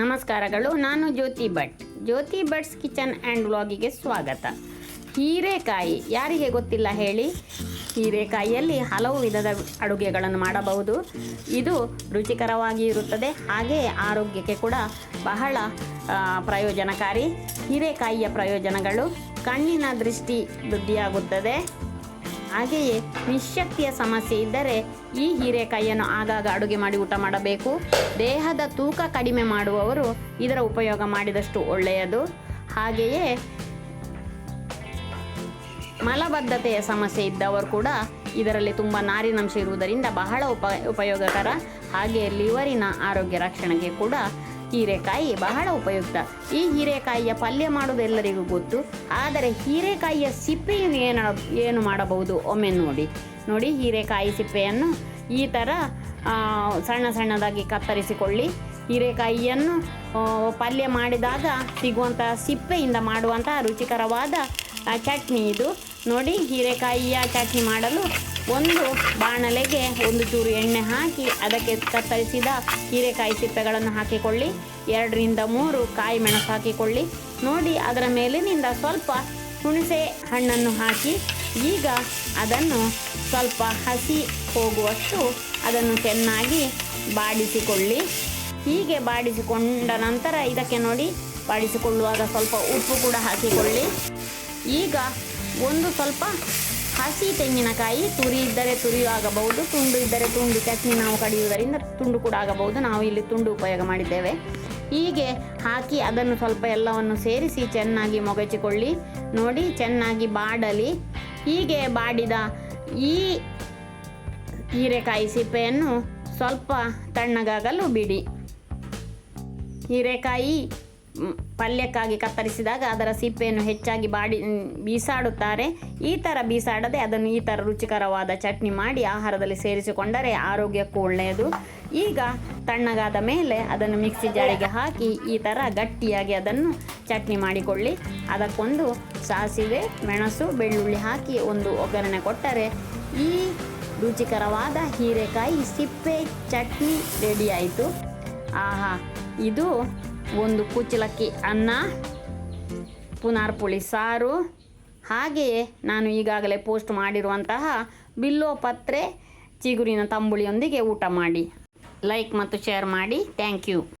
ನಮಸ್ಕಾರಗಳು, ನಾನು Jyothi Bhat. Jyothi Bhat's kitchen and ವ್ಲಾಗಿಗೆ ಸ್ವಾಗತ. ಹೀರೆಕಾಯಿ, ಯಾರಿಗೆ ಗೊತ್ತಿಲ್ಲ ಹೇಳಿ? ಹೀರೆಕಾಯಿಯಲ್ಲಿ ಹಲವು ವಿಧದ ಅಡುಗೆಗಳನ್ನು ಮಾಡಬಹುದು. ಇದು ರುಚಿಕರವಾಗಿ ಇರುತ್ತದೆ ಹಾಗೆಯೇ ಆರೋಗ್ಯಕ್ಕೆ ಕೂಡ ಬಹಳ ಪ್ರಯೋಜನಕಾರಿ. ಹೀರೆಕಾಯಿಯ ಪ್ರಯೋಜನಗಳು ಕಣ್ಣಿನ ದೃಷ್ಟಿ ವೃದ್ಧಿಯಾಗುತ್ತದೆ. ಹಾಗೆಯೇ ನಿಶಕ್ತಿಯ ಸಮಸ್ಯೆ ಇದ್ದರೆ ಈ ಹೀರೆಕಾಯಿಯನ್ನು ಆಗಾಗ ಅಡುಗೆ ಮಾಡಿ ಊಟ ಮಾಡಬೇಕು. ದೇಹದ ತೂಕ ಕಡಿಮೆ ಮಾಡುವವರು ಇದರ ಉಪಯೋಗ ಮಾಡಿದಷ್ಟು ಒಳ್ಳೆಯದು. ಹಾಗೆಯೇ ಮಲಬದ್ಧತೆಯ ಸಮಸ್ಯೆ ಇದ್ದವರು ಕೂಡ ಇದರಲ್ಲಿ ತುಂಬ ನಾರಿನಂಶ ಇರುವುದರಿಂದ ಬಹಳ ಉಪ, ಉಪಯೋಗಕರ. ಹಾಗೆಯೇ ಲಿವರಿನ ಆರೋಗ್ಯ ರಕ್ಷಣೆಗೆ ಕೂಡ ಹೀರೆಕಾಯಿ ಬಹಳ ಉಪಯುಕ್ತ. ಈ ಹೀರೆಕಾಯಿಯ ಪಲ್ಯ ಮಾಡೋದು ಎಲ್ಲರಿಗೂ ಗೊತ್ತು. ಆದರೆ ಹೀರೆಕಾಯಿಯ ಸಿಪ್ಪೆಯನ್ನು ಏನು ಏನು ಮಾಡಬಹುದು? ಒಮ್ಮೆ ನೋಡಿ. ನೋಡಿ ಹೀರೆಕಾಯಿ ಸಿಪ್ಪೆಯನ್ನು ಈ ಥರ ಸಣ್ಣ ಸಣ್ಣದಾಗಿ ಕತ್ತರಿಸಿಕೊಳ್ಳಿ. ಹೀರೆಕಾಯಿಯನ್ನು ಪಲ್ಯ ಮಾಡಿದಾಗ ಸಿಗುವಂಥ ಸಿಪ್ಪೆಯಿಂದ ಮಾಡುವಂತಹ ರುಚಿಕರವಾದ ಚಟ್ನಿ ಇದು. ನೋಡಿ ಹೀರೆಕಾಯಿಯ ಚಟ್ನಿ ಮಾಡಲು ಒಂದು ಬಾಣಲೆಗೆ ಒಂದು ಚೂರು ಎಣ್ಣೆ ಹಾಕಿ ಅದಕ್ಕೆ ಕತ್ತರಿಸಿದ ಹೀರೆಕಾಯಿ ಸಿಪ್ಪೆಗಳನ್ನು ಹಾಕಿಕೊಳ್ಳಿ. ಎರಡರಿಂದ ಮೂರು ಕಾಯಿ ಮೆಣಸು ಹಾಕಿಕೊಳ್ಳಿ. ನೋಡಿ ಅದರ ಮೇಲಿನಿಂದ ಸ್ವಲ್ಪ ಹುಣಸೆ ಹಣ್ಣನ್ನು ಹಾಕಿ ಈಗ ಅದನ್ನು ಸ್ವಲ್ಪ ಹಸಿ ಹೋಗುವಷ್ಟು ಅದನ್ನು ಚೆನ್ನಾಗಿ ಬಾಡಿಸಿಕೊಳ್ಳಿ. ಹೀಗೆ ಬಾಡಿಸಿಕೊಂಡ ನಂತರ ಇದಕ್ಕೆ ನೋಡಿ ಬಾಡಿಸಿಕೊಳ್ಳುವಾಗ ಸ್ವಲ್ಪ ಉಪ್ಪು ಕೂಡ ಹಾಕಿಕೊಳ್ಳಿ. ಈಗ ಒಂದು ಸ್ವಲ್ಪ ಹಸಿ ತೆಂಗಿನಕಾಯಿ ತುರಿ ಇದ್ದರೆ ತುರಿಯೂ ಆಗಬಹುದು, ತುಂಡು ಇದ್ದರೆ ತುಂಡು ಚಟ್ನಿ ನಾವು ಕಡಿಯುವುದರಿಂದ ತುಂಡು ಕೂಡ ಆಗಬಹುದು. ನಾವು ಇಲ್ಲಿ ತುಂಡು ಉಪಯೋಗ ಮಾಡಿದ್ದೇವೆ. ಹೀಗೆ ಹಾಕಿ ಅದನ್ನು ಸ್ವಲ್ಪ ಎಲ್ಲವನ್ನು ಸೇರಿಸಿ ಚೆನ್ನಾಗಿ ಮೊಗಚಿಕೊಳ್ಳಿ. ನೋಡಿ, ಚೆನ್ನಾಗಿ ಬಾಡಲಿ. ಹೀಗೆ ಬಾಡಿದ ಈ ಹೀರೆಕಾಯಿ ಸಿಪ್ಪೆಯನ್ನು ಸ್ವಲ್ಪ ತಣ್ಣಗಾಗಲು ಬಿಡಿ. ಹೀರೆಕಾಯಿ ಪಲ್ಯಕ್ಕಾಗಿ ಕತ್ತರಿಸಿದಾಗ ಅದರ ಸಿಪ್ಪೆಯನ್ನು ಹೆಚ್ಚಾಗಿ ಬಾಡಿ ಬೀಸಾಡುತ್ತಾರೆ. ಈ ಥರ ಬೀಸಾಡದೆ ಅದನ್ನು ಈ ಥರ ರುಚಿಕರವಾದ ಚಟ್ನಿ ಮಾಡಿ ಆಹಾರದಲ್ಲಿ ಸೇರಿಸಿಕೊಂಡರೆ ಆರೋಗ್ಯಕ್ಕೂ ಒಳ್ಳೆಯದು. ಈಗ ತಣ್ಣಗಾದ ಮೇಲೆ ಅದನ್ನು ಮಿಕ್ಸಿ ಜಾರಿಗೆ ಹಾಕಿ ಈ ಥರ ಗಟ್ಟಿಯಾಗಿ ಅದನ್ನು ಚಟ್ನಿ ಮಾಡಿಕೊಳ್ಳಿ. ಅದಕ್ಕೊಂದು ಸಾಸಿವೆ, ಮೆಣಸು, ಬೆಳ್ಳುಳ್ಳಿ ಹಾಕಿ ಒಂದು ಒಗ್ಗರಣೆ ಕೊಟ್ಟರೆ ಈ ರುಚಿಕರವಾದ ಹೀರೆಕಾಯಿ ಸಿಪ್ಪೆ ಚಟ್ನಿ ರೆಡಿ ಆಯಿತು. ಆಹಾ, ಇದು ಒಂದು ಕುಚ್ಚಲಕ್ಕಿ ಅನ್ನ ಪುನರ್ಪುಳಿ ಸಾರು. ಹಾಗೆಯೇ ನಾನು ಈಗಾಗಲೇ ಪೋಸ್ಟ್ ಮಾಡಿರುವಂತಹ ಬಿಲ್ಲೋ ಪತ್ರೆ ಚಿಗುರಿನ ತಂಬುಳಿಯೊಂದಿಗೆ ಊಟ ಮಾಡಿ. ಲೈಕ್ ಮತ್ತು ಶೇರ್ ಮಾಡಿ. Thank you.